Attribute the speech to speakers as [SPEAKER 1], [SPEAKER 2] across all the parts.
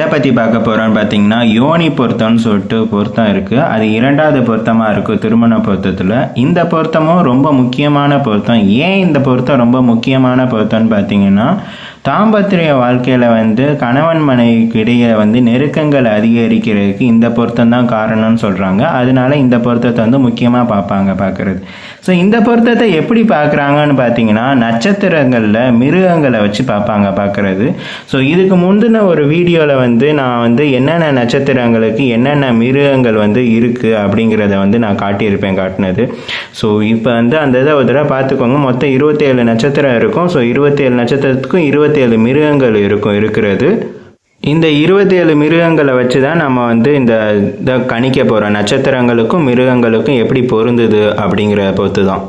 [SPEAKER 1] இதை பற்றி பார்க்க போகிறோன்னு பார்த்தீங்கன்னா யோனி பொருத்தம்னு சொல்லிட்டு பொருத்தம் இருக்குது அது இரண்டாவது பொருத்தமாக இருக்கும் திருமண பொருத்தத்தில். இந்த பொருத்தமும் ரொம்ப முக்கியமான பொருத்தம். ஏன் இந்த பொருத்தம் ரொம்ப முக்கியமான பொருத்தம்னு பார்த்தீங்கன்னா தாம்பத்திரிய வாழ்க்கையில் வந்து கணவன் மனைவிக்கு இடையே வந்து நெருக்கங்கள் அதிகரிக்கிறதுக்கு இந்த பொருத்தம் தான் காரணம்னு சொல்கிறாங்க அதனால இந்த பொருத்தத்தை வந்து முக்கியமாக பார்ப்பாங்க பார்க்குறது. ஸோ இந்த பொருத்தத்தை எப்படி பார்க்குறாங்கன்னு பார்த்தீங்கன்னா நட்சத்திரங்களில் மிருகங்களை வச்சு பார்ப்பாங்க பார்க்குறது. ஸோ இதுக்கு முந்தின ஒரு வீடியோவில் வந்து நான் வந்து என்னென்ன நட்சத்திரங்களுக்கு என்னென்ன மிருகங்கள் வந்து இருக்குது அப்படிங்கிறத வந்து நான் காட்டியிருப்பேன் காட்டினது. ஸோ இப்போ வந்து அந்த இதை ஒரு தடவை பார்த்துக்கோங்க. மொத்தம் இருபத்தேழு நட்சத்திரம் இருக்கும். ஸோ இருபத்தேழு நட்சத்திரத்துக்கும் இருபத்தி இருபத்தேழு மிருகங்கள் இருக்கும் இருக்கிறது. இந்த இருபத்தேழு மிருகங்களை வச்சு தான் நம்ம வந்து இந்த இதை கணிக்க போகிறோம் நட்சத்திரங்களுக்கும் மிருகங்களுக்கும் எப்படி பொருந்துது அப்படிங்கிற பொறுத்து தான்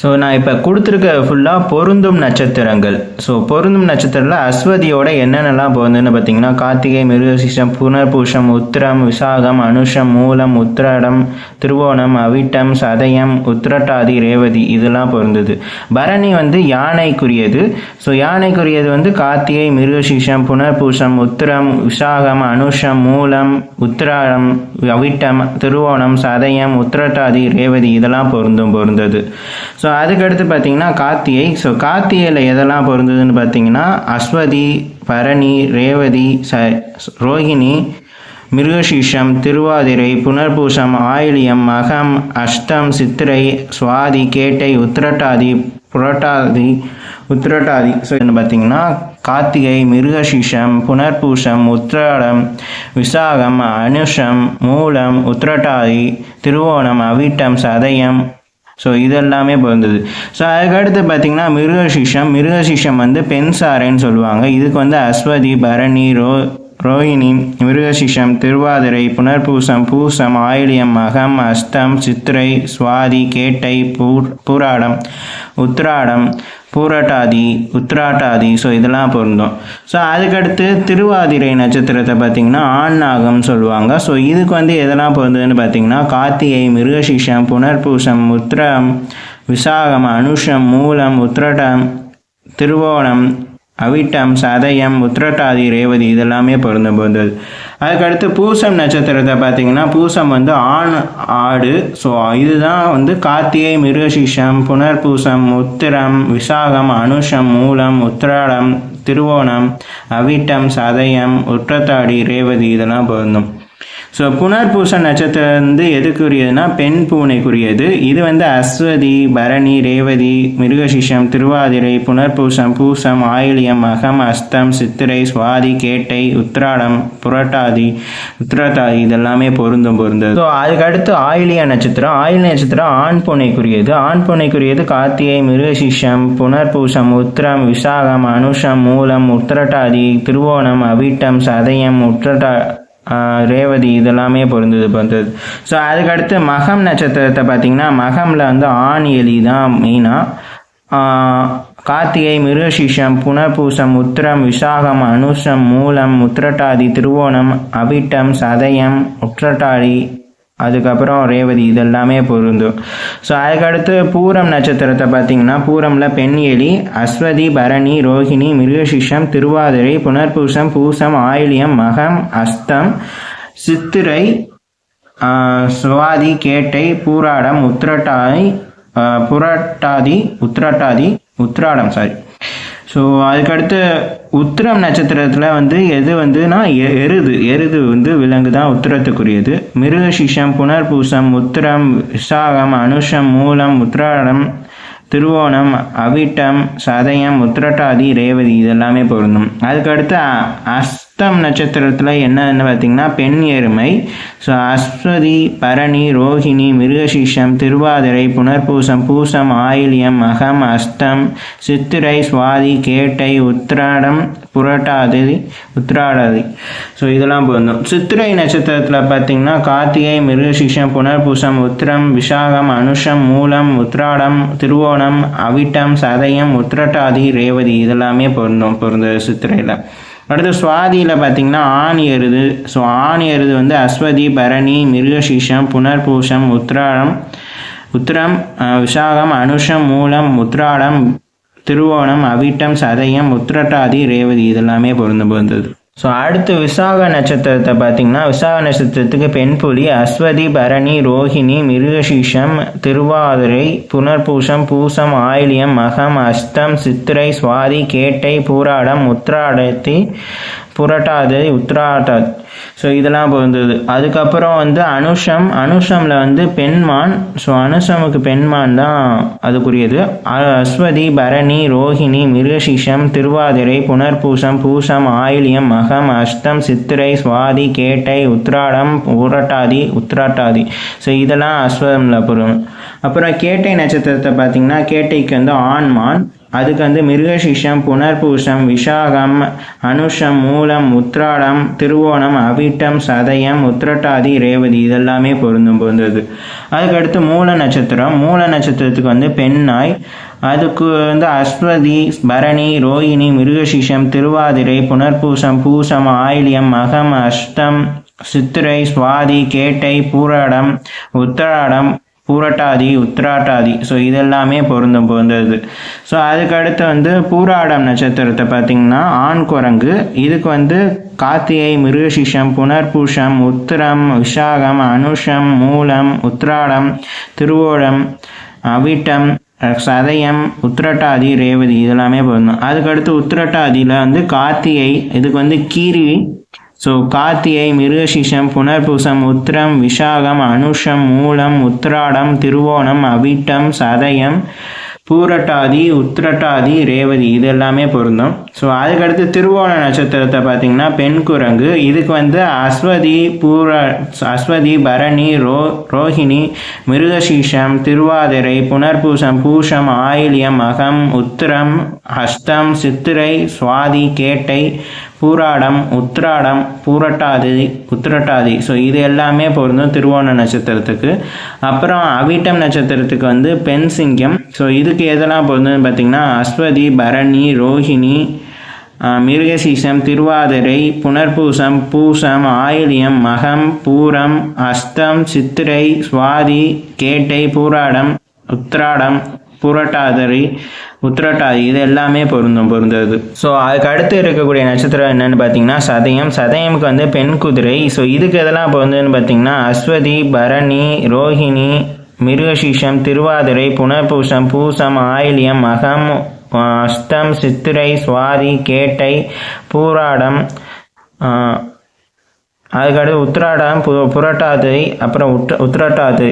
[SPEAKER 1] ஸோ நான் இப்போ கொடுத்துருக்க ஃபுல்லாக பொருந்தும் நட்சத்திரங்கள். ஸோ பொருந்தும் நட்சத்திரத்தில் அஸ்வதியோட என்னென்னலாம் பொருந்துன்னு பார்த்தீங்கன்னா கார்த்திகை மிருகசிஷம் புனர்பூஷம் உத்திரம் விசாகம் அனுஷம் மூலம் உத்திராடம் திருவோணம் அவிட்டம் சதயம் உத்திரட்டாதி ரேவதி இதெல்லாம் பொருந்தது. பரணி வந்து யானைக்குரியது. ஸோ யானைக்குரியது வந்து கார்த்திகை மிருகசிஷம் புனர்பூஷம் உத்திரம் விசாகம் அனுஷம் மூலம் உத்திராடம் அவிட்டம் திருவோணம் சதயம் உத்திரட்டாதி ரேவதி இதெல்லாம் பொருந்தும் பொருந்தது. ஸோ ஸோ அதுக்கடுத்து பார்த்தீங்கன்னா கார்த்திகை. ஸோ கார்த்திகையில் எதெல்லாம் பொருந்ததுன்னு பார்த்தீங்கன்னா அஸ்வதி பரணி ரேவதி ச ரோஹிணி மிருகசீஷம் திருவாதிரை புனர்பூசம் ஆயிலியம் மகம் அஷ்டம் சித்திரை சுவாதி கேட்டை உத்திரட்டாதி புரட்டாதி உத்திரட்டாதி. ஸோ என்ன பார்த்தீங்கன்னா கார்த்திகை மிருகசீஷம் புனர்பூசம் உத்திராடம் விசாகம் அனுஷம் மூலம் உத்திரட்டாதி திருவோணம் அவிட்டம் சதயம் ஸோ இதெல்லாமே பிறந்தது ஸோ அதுக்கடுத்து பார்த்தீங்கன்னா மிருகசிஷம். மிருகசிஷம் வந்து பெண் சாரைன்னு சொல்லுவாங்க. இதுக்கு வந்து அஸ்வதி பரணி ரோ ரோஹிணி மிருகசிஷம் திருவாதிரை புனர்பூசம் பூசம் ஆயிலியம் மகம் அஸ்தம் சித்திரை சுவாதி கேட்டை பூர் பூராடம் உத்ராடம் பூரட்டாதி உத்ராட்டாதி ஸோ இதெல்லாம் பொருந்தும் ஸோ அதுக்கடுத்து திருவாதிரை நட்சத்திரத்தை பார்த்திங்கன்னா ஆண் நாகம் சொல்லுவாங்க. ஸோ இதுக்கு வந்து எதெல்லாம் பொருந்ததுன்னு பார்த்தீங்கன்னா கார்த்திகை மிருகசீஷம் புனர்பூசம் உத்திரம் விசாகம் அனுஷம் மூலம் உத்திரடம் திருவோணம் அவிட்டம் சதயம் உத்திரட்டாதி ரேவதி இதெல்லாமே பொருந்தும் போந்தது அதுக்கடுத்து பூசம் நட்சத்திரத்தை பார்த்தீங்கன்னா பூசம் வந்து ஆண் ஆடு ஸோ இதுதான் வந்து கார்த்திகை மிருகசீஷம் புனர்பூசம் உத்திரம் விசாகம் அனுஷம் மூலம் உத்திராடம் திருவோணம் அவிட்டம் சதயம் உற்றத்தாடி ரேவதி இதெல்லாம் பொருந்தும். ஸோ புனர்பூச நட்சத்திரம் வந்து எதுக்குரியதுன்னா பெண் பூனைக்குரியது. இது வந்து அஸ்வதி பரணி ரேவதி மிருகசிஷம் திருவாதிரை புனர்பூசம் பூசம் ஆயிலியம் அகம் அஸ்தம் சித்திரை சுவாதி கேட்டை உத்திராடம் புரட்டாதி உத்திரட்டாதி இதெல்லாமே பொருந்தும் பொருந்தது. ஸோ அதுக்கடுத்து ஆயிலிய நட்சத்திரம். ஆயிலிய நட்சத்திரம் ஆண் பூனைக்குரியது. ஆண் பூனைக்குரியது கார்த்திகை மிருகசிஷம் புனர்பூசம் உத்திரம் விசாகம் அனுஷம் மூலம் உத்திரட்டாதி திருவோணம் அவிட்டம் சதயம் உத்திரட்டா ரேவதி இதெல்லாமே பொருந்தது பொருந்தது. ஸோ அதுக்கடுத்து மகம் நட்சத்திரத்தை பார்த்தீங்கன்னா மகமில் வந்து ஆண் எலி தான் மெயினாக கார்த்திகை மிருகசீஷம் புனர்பூசம் உத்திரம் விசாகம் அனுஷம் மூலம் உத்திரட்டாதி திருவோணம் அவிட்டம் சதயம் உத்திரட்டாதி அதுக்கப்புறம் ரேவதி இதெல்லாமே பொருந்தும். ஸோ அதுக்கடுத்து பூரம் நட்சத்திரத்தை பார்த்தீங்கன்னா பூரமில் பெண் எலி அஸ்வதி பரணி ரோஹிணி மிருகசிஷம் திருவாதிரை புனர்பூசம் பூசம் ஆயிலியம் மகம் அஸ்தம் சித்திரை சுவாதி கேட்டை பூராடம் உத்திரட்டாதி புரட்டாதி உத்திரட்டாதி உத்திராடம் சாரி ஸோ அதுக்கடுத்து உத்திரம் நட்சத்திரத்தில் வந்து எது வந்துன்னா எ- எருது. எருது வந்து விலங்கு தான் உத்திரத்துக்குரியது. மிருகசிஷம் புனர்பூசம் உத்திரம் விசாகம் அனுஷம் மூலம் உத்திராடம் திருவோணம் அவிட்டம் சதயம் உத்திரட்டாதி ரேவதி இதெல்லாமே பொருந்தும். அதுக்கடுத்து அ- அஸ்தம் நட்சத்திரத்தில் என்னன்னு பார்த்தீங்கன்னா பெண் எருமை. ஸோ அஸ்வதி பரணி ரோஹிணி மிருகசீஷம் திருவாதிரை புனர்பூசம் பூசம் ஆயிலியம் மகம் அஸ்தம் சித்திரை சுவாதி கேட்டை உத்திராடம் புரட்டாதி உத்திராடாதி. ஸோ இதெல்லாம் பொருந்தும். சித்திரை நட்சத்திரத்தில் பார்த்தீங்கன்னா கார்த்திகை மிருகசீஷம் புனர்பூசம் உத்திரம் விசாகம் அனுஷம் மூலம் உத்ராடம் திருவோணம் அவிட்டம் சதயம் உத்திரட்டாதி ரேவதி. இதெல்லாமே பொருந்தும் பொருந்தது சித்திரையில். அடுத்து சுவாதியில் பார்த்தீங்கன்னா ஆணி எருது ஸோ ஆணி எருது வந்து அஸ்வதி பரணி மிருகசீஷம் புனர்பூஷம் உத்ராடம் உத்திரம் விசாகம் அனுஷம் மூலம் உத்ராடம் திருவோணம் அவிட்டம் சதயம் உத்திரட்டாதி ரேவதி இதெல்லாமே பொருந்து பொருந்தது. ஸோ அடுத்து விசாக நட்சத்திரத்தை பார்த்தீங்கன்னா விசாக நட்சத்திரத்துக்கு பெண் புலி அஸ்வதி பரணி ரோஹிணி மிருகசீஷம் திருவாதிரை புனர்பூசம் பூசம் ஆயிலியம் மகம் அஸ்தம் சித்திரை சுவாதி கேட்டை பூராடம் உத்ராடத்தி புரட்டாதி உத்ராட்ட ஸோ இதெல்லாம் பொருந்தது அதுக்கப்புறம் வந்து அனுஷம் அனுஷமில் வந்து பெண்மான். ஸோ அனுஷமுக்கு பெண்மான் தான் அதுக்குரியது. அஸ்வதி பரணி ரோஹிணி மிருகசீஷம் திருவாதிரை புனர்பூசம் பூசம் ஆயிலியம் மகம் அஷ்டம் சித்திரை சுவாதி கேட்டை உத்ராடம் உரட்டாதி உத்ராட்டாதி. ஸோ இதெல்லாம் அஸ்வதமில் பொருள். அப்புறம் கேட்டை நட்சத்திரத்தை பார்த்தீங்கன்னா கேட்டைக்கு வந்து ஆண்மான். அதுக்கு வந்து மிருகசிஷம் புனர்பூசம் விஷாகம் அனுஷம் மூலம் உத்ராடம் திருவோணம் அவிட்டம் சதயம் உத்திரட்டாதி ரேவதி இதெல்லாமே பொருந்தும் பொருந்தது. அதுக்கடுத்து மூல நட்சத்திரம். மூல நட்சத்திரத்துக்கு வந்து பெண்ணாய் அதுக்கு வந்து அஸ்வதி பரணி ரோஹிணி மிருகசிஷம் திருவாதிரை புனர்பூசம் பூசம் ஆயிலியம் மகம் அஷ்டம் சித்திரை சுவாதி கேட்டை பூராடம் உத்தராடம் பூரட்டாதி உத்திராட்டாதி. ஸோ இதெல்லாமே பொருந்தும் பொருந்தது. ஸோ அதுக்கடுத்து வந்து பூராடம் நட்சத்திரத்தை பார்த்திங்கன்னா ஆண் குரங்கு. இதுக்கு வந்து கார்த்திகை மிருகசிஷம் புனர்பூஷம் உத்திரம் விஷாகம் அனுஷம் மூலம் உத்ராடம் திருவோணம் அவிட்டம் சதயம் உத்திரட்டாதி ரேவதி இதெல்லாமே பொருந்தும். அதுக்கடுத்து உத்திரட்டாதியில் வந்து கார்த்திகை இதுக்கு வந்து கீரி ஸோ கார்த்திகை மிருகசிஷம் புனர்பூசம் உத்திரம் விஷாகம் அனுஷம் மூலம் உத்திராடம் திருவோணம் அவிட்டம் சதயம் பூரட்டாதி உத்திரட்டாதி ரேவதி இது எல்லாமே பொருந்தும். ஸோ அதுக்கடுத்து திருவோண நட்சத்திரத்தை பார்த்திங்கன்னா பெண் குரங்கு இதுக்கு வந்து அஸ்வதி பூர அஸ்வதி பரணி ரோ ரோஹிணி மிருகசீஷம் திருவாதிரை புனர்பூசம் பூஷம் ஆயிலியம் அகம் உத்திரம் ஹஸ்தம் சித்திரை சுவாதி கேட்டை பூராடம் உத்ராடம் பூரட்டாதி உத்திரட்டாதி. ஸோ இது எல்லாமே பொருந்தும் திருவோண நட்சத்திரத்துக்கு. அப்புறம் அவிட்டம் நட்சத்திரத்துக்கு வந்து பெண் சிங்கம். ஸோ இதுக்கு எதெல்லாம் பொருந்தும்னு பார்த்தீங்கன்னா அஸ்வதி பரணி ரோஹிணி மிருகசீசம் திருவாதிரை புனர்பூசம் பூசம் ஆயிலியம் மகம் பூரம் அஸ்தம் சித்திரை சுவாதி கேட்டை பூராடம் உத்ராடம் புரட்டாதரி உத்திரட்டாதி இது எல்லாமே பொருந்தும் பொருந்தது. ஸோ அதுக்கு அடுத்து இருக்கக்கூடிய நட்சத்திரம் என்னன்னு பார்த்தீங்கன்னா சதயம். சதயமுக்கு வந்து பெண் குதிரை. ஸோ இதுக்கு எதெல்லாம் பொருந்துன்னு பார்த்தீங்கன்னா அஸ்வதி பரணி ரோஹிணி மிருகசீஷம் திருவாதிரை புனர்பூசம் பூசம் ஆயிலியம் மகம் அஷ்டம் சித்திரை சுவாதி கேட்டை பூராடம் அதுக்கடுத்து உத்திராடம் பு புரட்டாதி அப்புறம் உத் உத்திரட்டாது.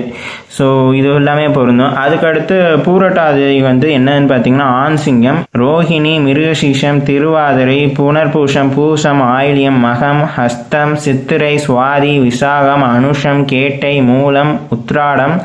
[SPEAKER 1] ஸோ இது எல்லாமே பொருந்தும். அதுக்கடுத்து பூரட்டாதி வந்து என்னன்னு பார்த்தீங்கன்னா ஆண் சிங்கம் ரோஹிணி மிருகசீஷம் திருவாதிரை புனர்பூஷம் பூசம் ஆயிலியம் மகம் ஹஸ்தம் சித்திரை சுவாதி விசாகம் அனுஷம் கேட்டை மூலம் உத்ராடம்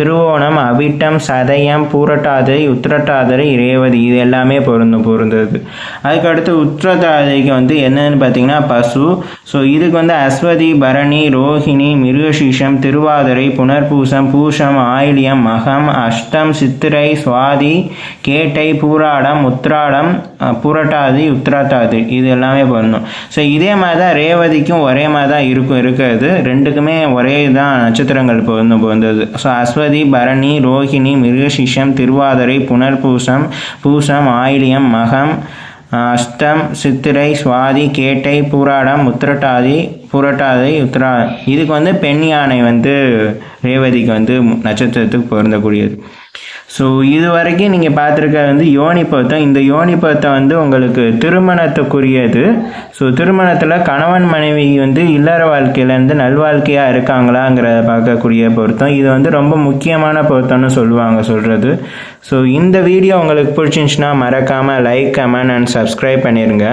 [SPEAKER 1] திருவோணம் அவிட்டம் சதயம் பூரட்டாதிரை உத்திரட்டாதிரை ரேவதி. இது எல்லாமே பொருந்தும் பொருந்தது. அதுக்கடுத்து உத்திரட்டாதிக்கு வந்து என்னன்னு பார்த்தீங்கன்னா பசு. ஸோ இதுக்கு வந்து அஸ்வதி பரணி ரோஹிணி மிருகசீஷம் திருவாதிரை புனர்பூசம் பூஷம் ஆயிலியம் மகம் அஷ்டம் சித்திரை சுவாதி கேட்டை பூராடம் உத்ராடம் புரட்டாதி உத்திரட்டாதி இது எல்லாமே பொருந்தும் ஸோ இதே மாதிரி தான் ரேவதிக்கும் ஒரே மாதிரி தான் இருக்கும் இருக்கிறது. ரெண்டுக்குமே ஒரே தான் நட்சத்திரங்கள் பொருந்தும் பொருந்தது ஸோ அஸ்வதி பரணி ரோஹிணி மிருகசீஷம் திருவாதிரை புனர்பூசம் பூசம் ஆயிலியம் மகம் அஷ்டம் சித்திரை சுவாதி கேட்டை பூராடம் உத்திரட்டாதி புரட்டாதி உத்திரா இதுக்கு வந்து பெண் யானை வந்து ரேவதிக்கு வந்து நட்சத்திரத்துக்கு பொருந்தக்கூடியது. ஸோ இது வரைக்கும் நீங்கள் பார்த்துருக்க வந்து யோனி பொருத்தம். இந்த யோனி பொருத்தம் வந்து உங்களுக்கு திருமணத்துக்குரியது. ஸோ திருமணத்தில் கணவன் மனைவி வந்து இல்லற வாழ்க்கையிலேருந்து நல்வாழ்க்கையாக இருக்காங்களாங்கிறத பார்க்கக்கூடிய பொருத்தம். இது வந்து ரொம்ப முக்கியமான பொருத்தம்னு சொல்லுவாங்க சொல்கிறது ஸோ இந்த வீடியோ உங்களுக்கு பிடிச்சிருந்துச்சுன்னா மறக்காமல் லைக் கமெண்ட் அண்ட் சப்ஸ்கிரைப் பண்ணிடுங்க